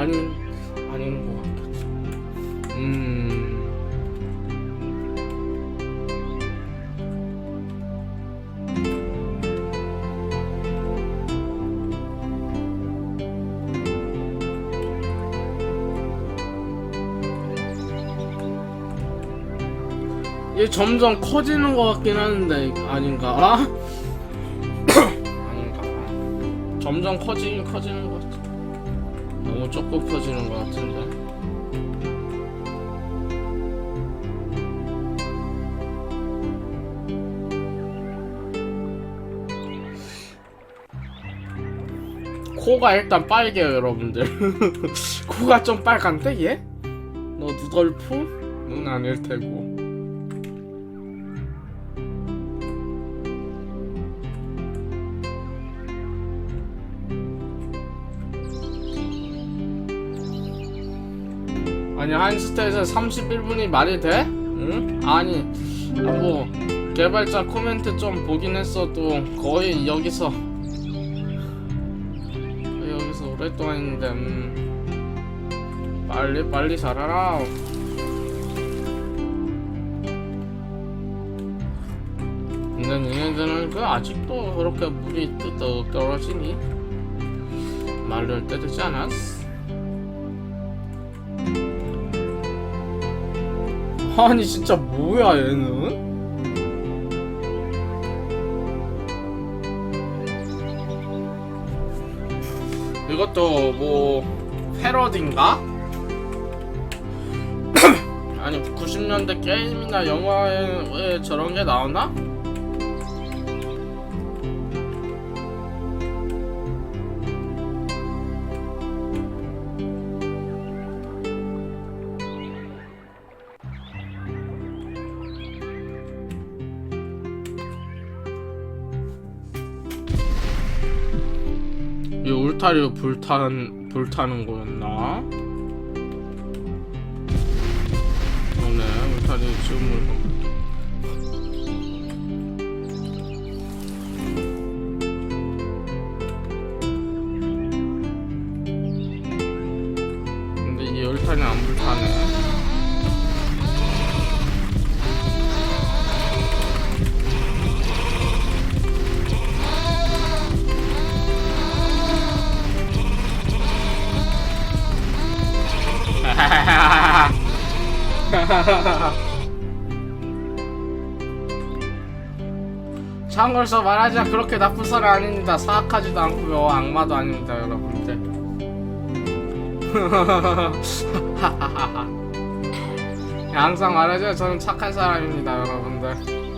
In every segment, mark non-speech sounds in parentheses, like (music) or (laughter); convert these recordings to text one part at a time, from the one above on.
아닌 아닌 것 같겠지. 음. 얘 점점 커지는 것 같긴 하는데 아닌가? 아? (coughs) 아닌가? 점점 커지긴 커지는 것. 너무 조금 커지는 것 같은데. 코가 일단 빨개요 여러분들 (laughs) 코가 좀 빨간데 얘? 너 누덜프? 응 아닐 테고 아니 한 스테이션 31분이 말이 돼? 응? 아니 아, 뭐 개발자 코멘트 좀 보긴 했어도 거의 여기서 여기서 오랫동안 있는데 음, 빨리 빨리 자라라 근데 니네들은 그 아직도 그렇게 물이 뜨뜻 떨어지니? 말을 때되지 않았어? 아니 진짜 뭐야 얘는? 이것도 뭐 패러디인가? (clears throat) 아니 90년대 게임이나 영화에 왜 저런 게 나오나? 울타리 불타는 불타는 거였나? 그러네 울타리 지금 (laughs) 참고로 말하자 그렇게 나쁜 사람 아닙니다. 사악하지도 않고요. 악마도 아닙니다, 여러분들. (laughs) 항상 말하죠. 저는 착한 사람입니다, 여러분들.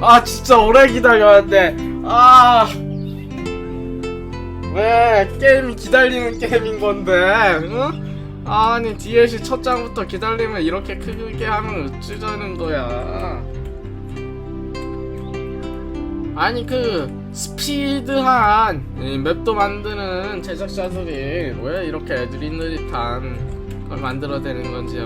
아 진짜 오래 기다려야 돼. 아. 왜 게임이 기다리는 게임인 건데? 응? 아니 DLC 첫 장부터 기다리면 이렇게 크게 하면 어쩌자는 거야? 아니 그 스피드한 이 맵도 만드는 제작자들이 왜 이렇게 애들이 느릿한 걸 만들어내는 건지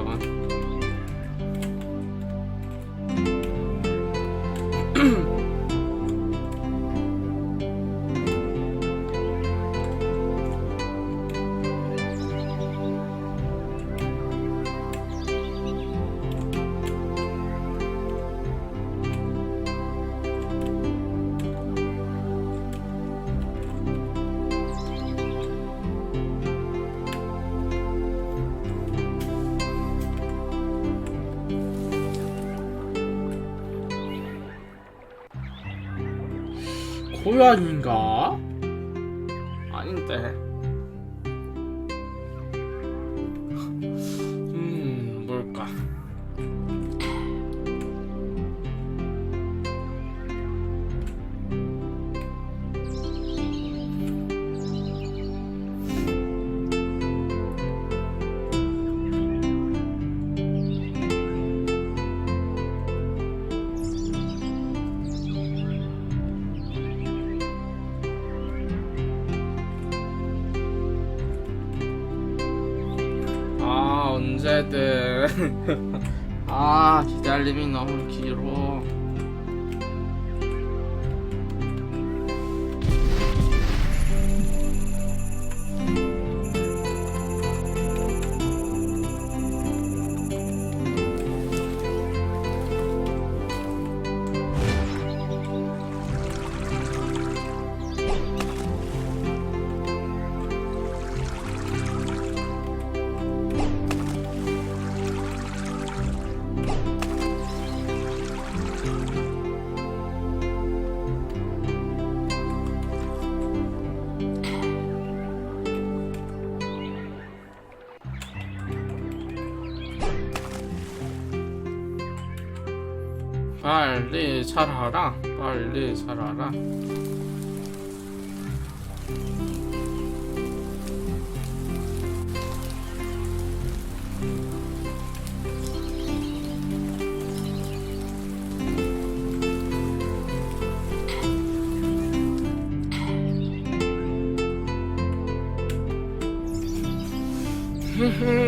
요. 고양인가? 아닌데. 자라라. 빨리 자라라 (laughs)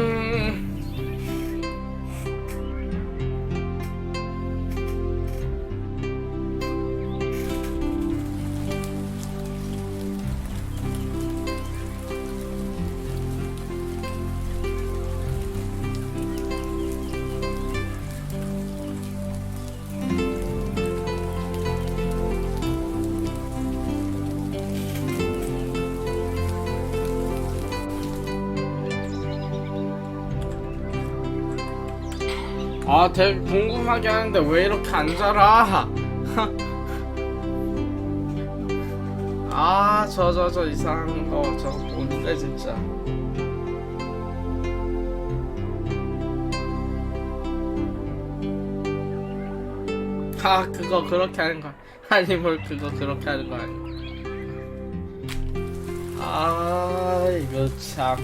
아 되게 궁금하게 하는데 왜 이렇게 안 자라? (laughs) 아 저 저 저 이상한 거 저거 뭔데 진짜. 아 그거 그렇게 하는 거 아니 뭘 그거 그렇게 하는 거 아니 아 이거 참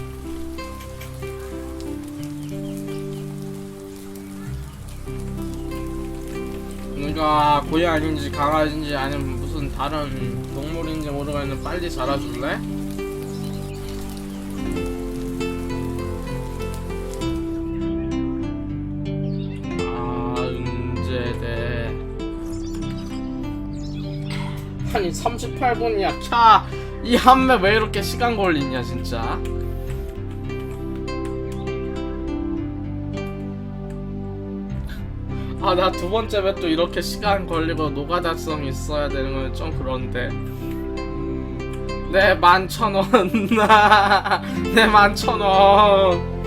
뭔가 고양이인지 강아지인지 아니면 무슨 다른 동물인지 모르겠는데 빨리 자라줄래? 아 은재대. 아니 38분이야. 캬이 한매 왜 이렇게 시간 걸리냐 진짜 아 나 두 번째 배 또 이렇게 시간 걸리고 노가다성 있어야 되는 건 좀 그런데 음, 네 만천원 (laughs) 네 만천원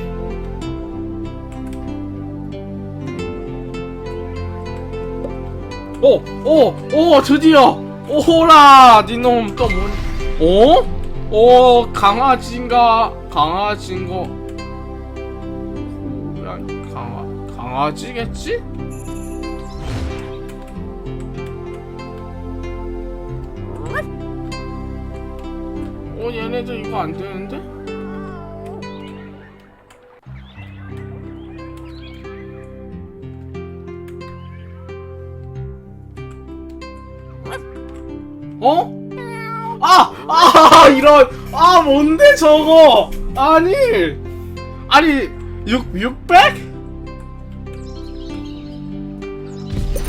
오! 오! 오! 드디어! 오호라! 니놈 또 뭐... 어? 오 강아지인가? 강아지인가? 고양 강아... 강아지겠지? 어 얘네들 이거 안 되는데? 어? 아! 아! (laughs) 이런! 아 뭔데 저거! 아니! 아니 6, 600?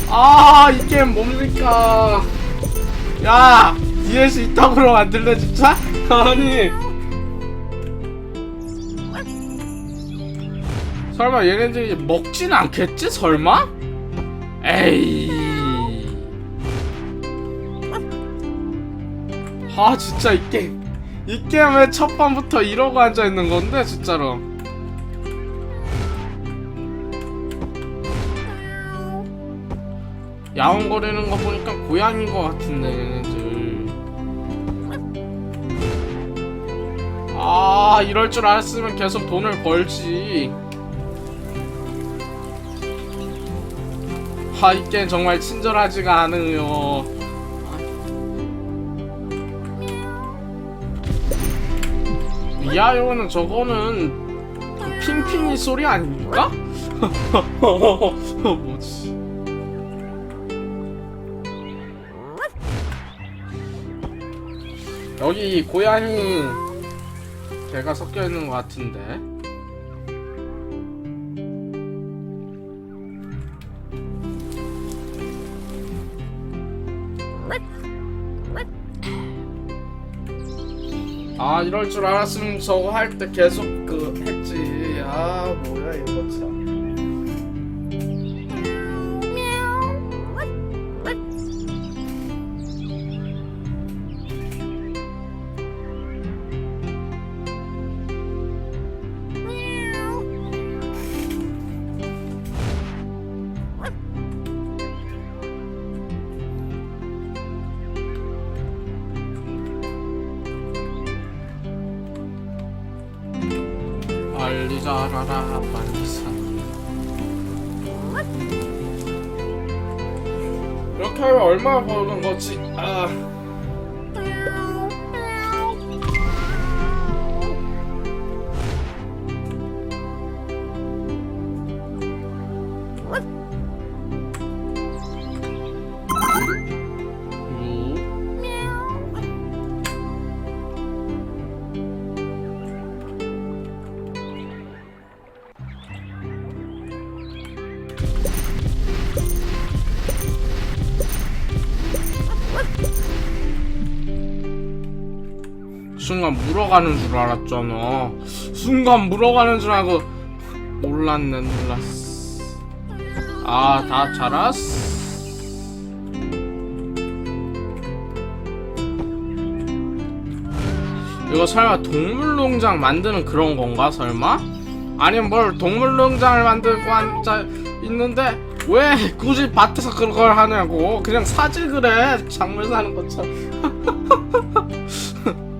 아, 이 게임 뭡니까? 야, DLC 이따구로 만들래 진짜? 아니. 설마 얘네들이 먹진 않겠지? 설마? 에이. 아, 진짜 이 게임. 이 게임의 첫 판부터 이러고 앉아 있는 건데 진짜로. 야옹거리는 거 보니까 고양인 거 같은데 아 이럴 줄 알았으면 계속 돈을 벌지. 아, 이 게임 정말 친절하지가 않으요. 미아요는 저거는 핑핑이 소리 아닙니까? (laughs) 뭐지? 여기 고양이 개가 섞여 있는 것 같은데. 아 이럴 줄 알았으면 저거 할 때 계속 이렇게 하면 얼마 버는 거지? 아 물어가는 줄 알았잖아. 순간 물어가는 줄 알고 놀랐네 놀랐어. 아다 자랐어. 이거 설마 동물농장 만드는 그런 건가 설마? 아니면 뭘 동물농장을 만들고 앉아 있는데 왜 굳이 밭에서 그걸 하냐고 그냥 사지 그래 작물 사는 것처럼 (laughs)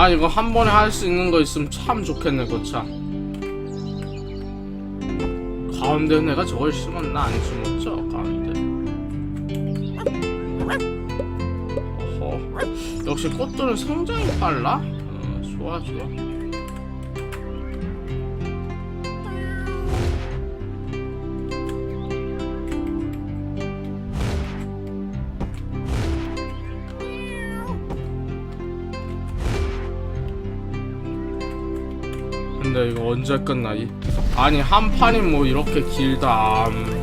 아 이거 한 번에 할 수 있는 거 있으면 참 좋겠네 그참. 가운데 내가 저걸 심었 나 안 심었죠 가운데. 어허. 역시 꽃들은 성장이 빨라? 어, 좋아 좋아 언제 끝나 이 아니 한 판이 뭐 이렇게 길다 음.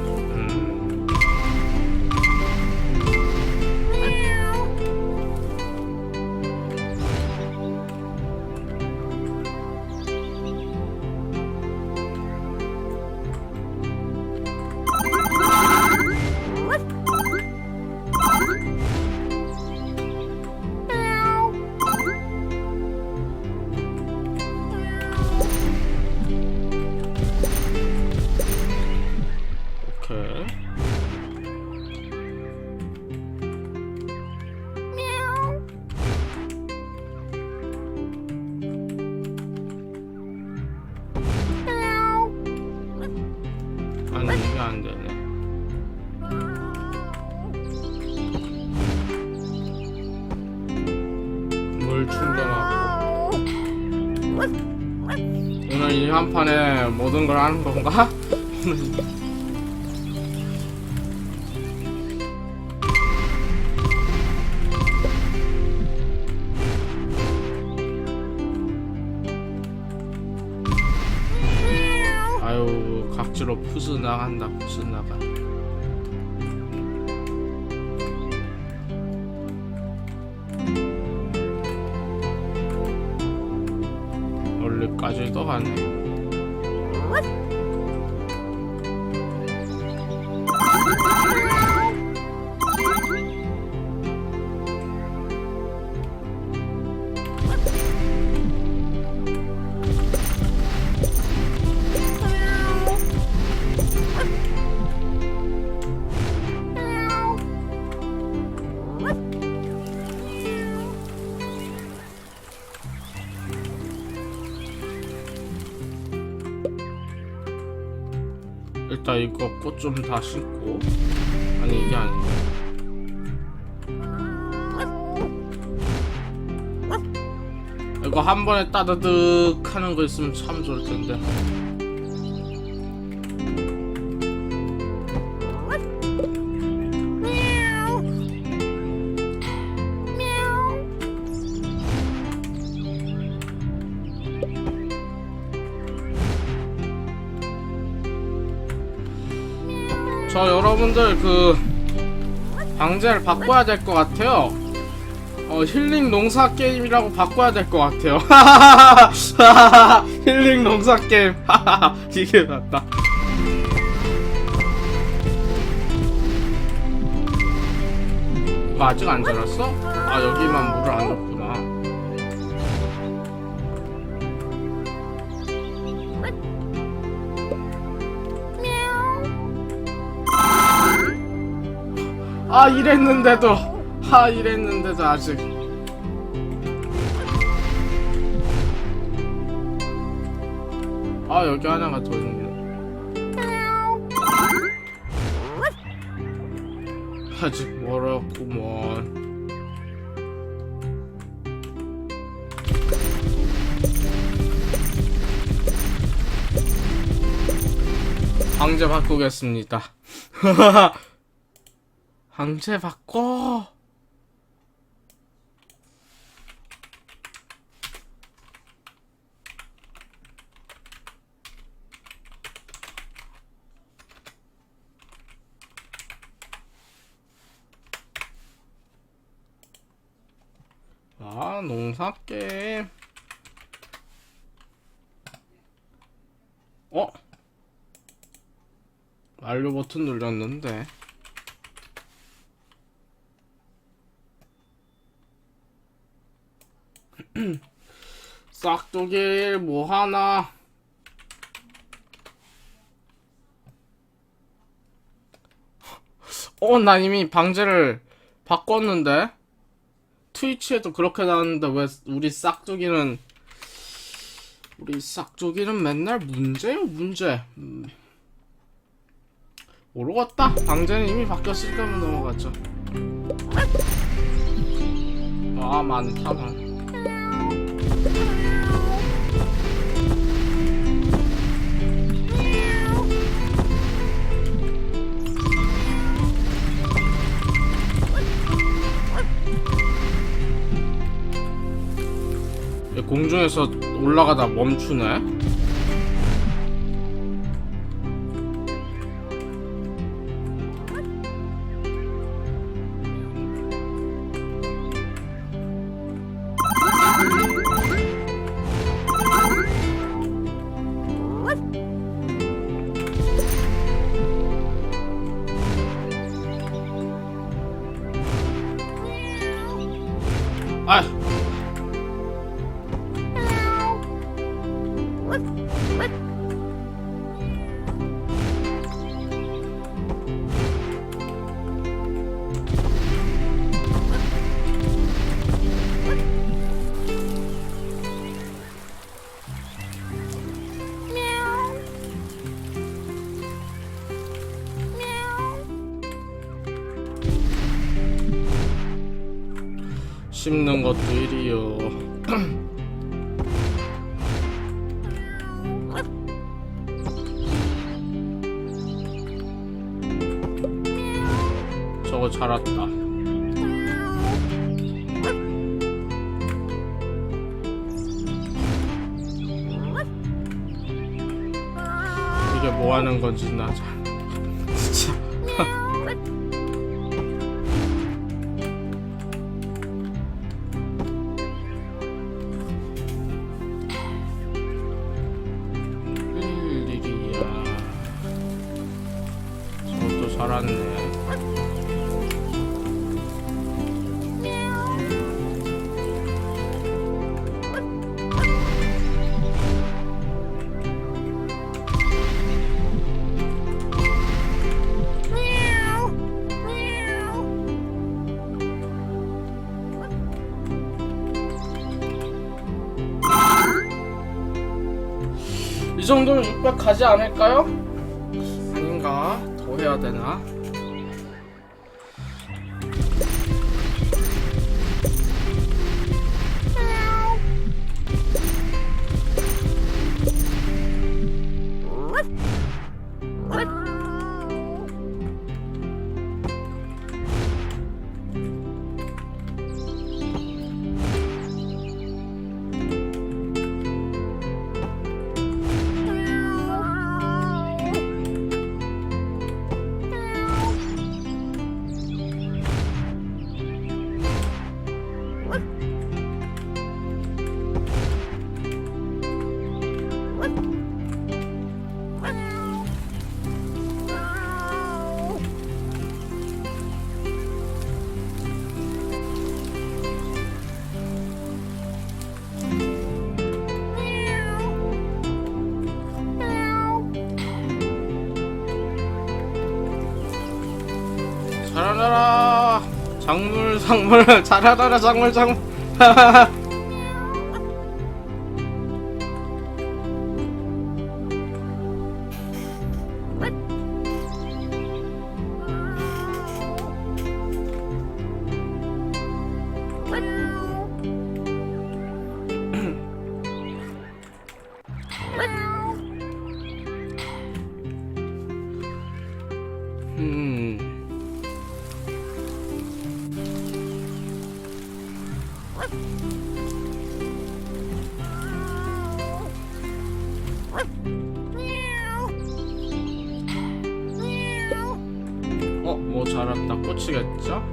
한 판에 모든 걸 하는 건가? 아유 각지로 푸스 나간다 푸스 나가 원래까지도 가네 일단 이거 꽃 좀 다 심고. 아니 이게 아니고 이거 한 번에 따드득 하는 거 있으면 참 좋을 텐데 여러분들 그 방제를 바꿔야 될 것 같아요. 어 힐링 농사 게임이라고 바꿔야 될 것 같아요. (laughs) 힐링 농사 게임 (laughs) 이게 낫다. 뭐 아직 안 자랐어? 아 여기만 물을 안 넣구 아 이랬는데도. 아 이랬는데도 아직. 아 여기 하나가 더 있네. 아직 멀었구먼. 방제 바꾸겠습니다 (laughs) 방제 바꿔. 아, 농사 게임. 어? 완료 버튼 눌렀는데. 싹두길 뭐 하나? 어, 나 이미 방제를 바꿨는데? 트위치에도 그렇게 나왔는데 왜 우리 싹두기는 우리 싹두기는 맨날 문제요 문제. 음. 모르겠다. 방제는 이미 바뀌었으니까 넘어갔죠. 아 많다 많얘 공중에서 올라가다 멈추네. 씹는 것도 일이요. 저거 자랐다. 이게 뭐 하는 건지 나 잘. 정도면 육박하지 않을까요? 아닌가? 더 해야 되나? 작물 작물 자라나라 작물 작물 어, 뭐 자랐다. 꽂히겠죠?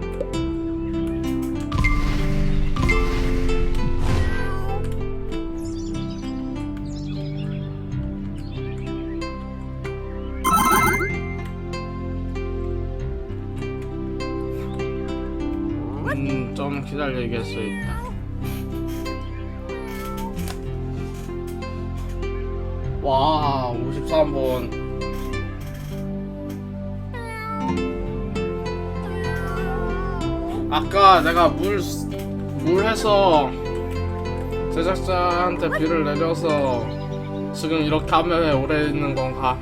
음, 좀 기다리겠습니 아까 내가 물, 물 해서 제작자한테 비를 내려서 지금 이렇게 화면에 오래 있는 건가?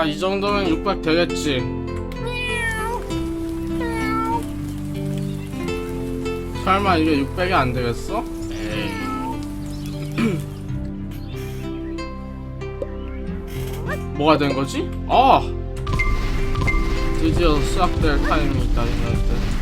야, 이 정도면 600 되겠지. 설마 이게 600이 안 되겠어? 뭐가 된 거지? 아! 드디어 수학될 타임이 있다, 이랬는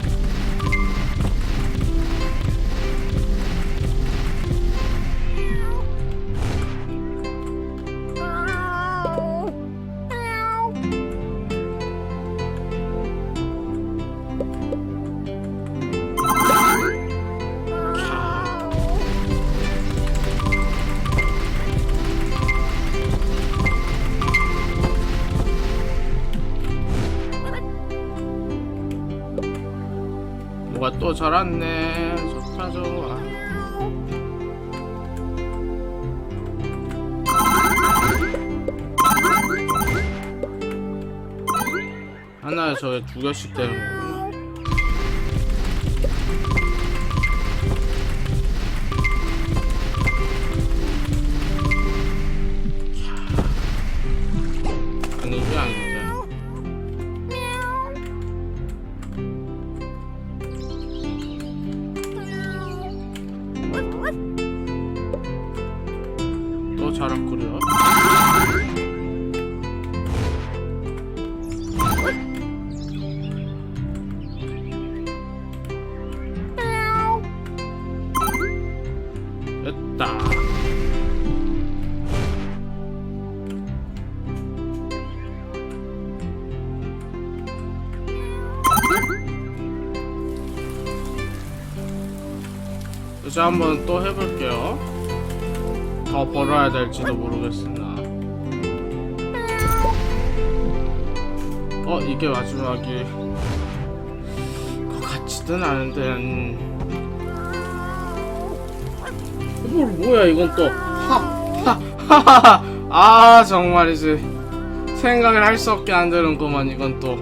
또 자랐네. 좋다 좋아. 하나에 저게 두 개씩 되는 거 이제 한번 또 해볼게요. 더 벌어야 될지도 모르겠으나. 어, 이게 마지막이 것 같지는 않은데. 음. 뭘 뭐야 이건 또 하하하하 아 정말이지 생각을 할 수 없게 안 되는구만 이건 또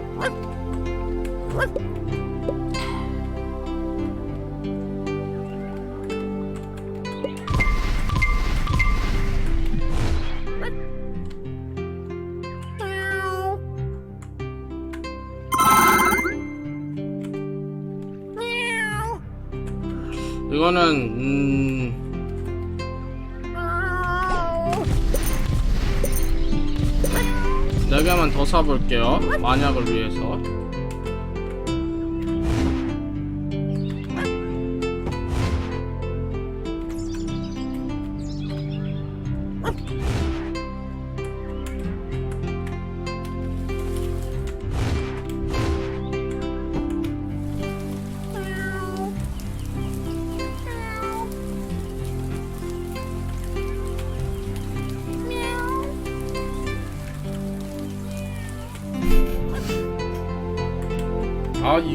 더 사볼게요. 만약을 위해서.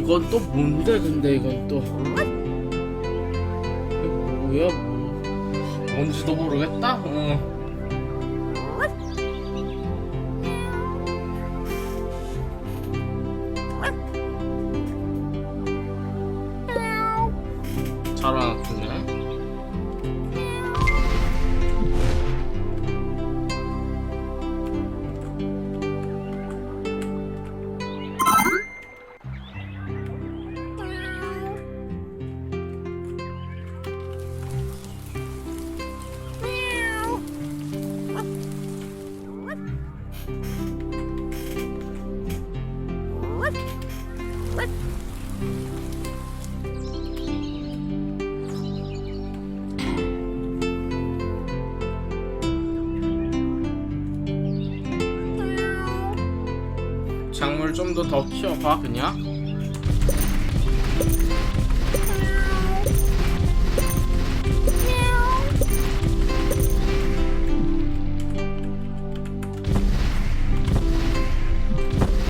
이건 또 뭔데 근데 이건 또 뭐야 뭐 뭔지도 모르겠다. 어. 잘 알았네. 좀 더 더 키워봐 그냥.